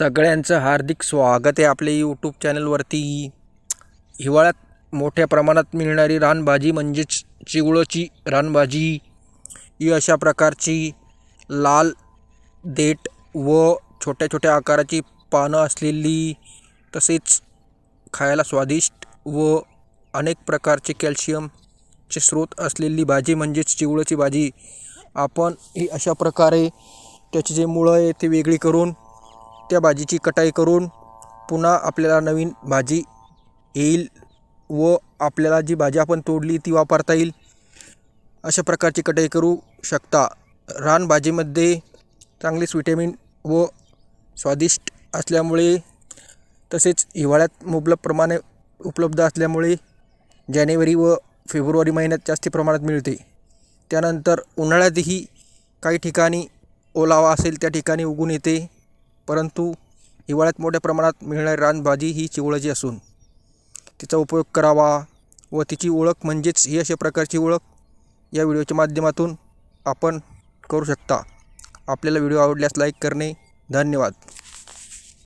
सगळ्यांचं हार्दिक स्वागत आहे आपल्या यूट्यूब चॅनलवरती हिवाळ्यात मोठ्या प्रमाणात मिळणारी रानभाजी म्हणजेच चिवळची रानभाजी. ही अशा प्रकारची लाल देठ व छोट्या छोट्या आकाराची पानं असलेली तसेच खायला स्वादिष्ट व अनेक प्रकारचे कॅल्शियमचे स्रोत असलेली भाजी म्हणजेच चिवळची भाजी. आपण ही अशा प्रकारे त्याची जे मुळं आहे ते वेगळी करून त्या भाजीची कटाई करून पुन्हा आपल्याला नवीन भाजी येईल व आपल्याला जी भाजी आपण तोडली ती वापरता येईल अशा प्रकारची कटाई करू शकता. रानभाजीमध्ये चांगलीच विटॅमिन व स्वादिष्ट असल्यामुळे तसेच हिवाळ्यात मुबलक प्रमाणे उपलब्ध असल्यामुळे जानेवारी व फेब्रुवारी महिन्यात जास्त प्रमाणात मिळते. त्यानंतर उन्हाळ्यातही काही ठिकाणी ओलावा असेल त्या ठिकाणी उगून येते. परंतु हिवाळ्यात मोठ्या प्रमाणात मिळणारी रानभाजी ही चिवळाची असून तिचा उपयोग करावा व तिची ओळख म्हणजेच ही अशा प्रकारची ओळख या व्हिडिओच्या माध्यमातून आपण करू शकता. आपल्याला व्हिडिओ आवडल्यास लाईक करणे. धन्यवाद.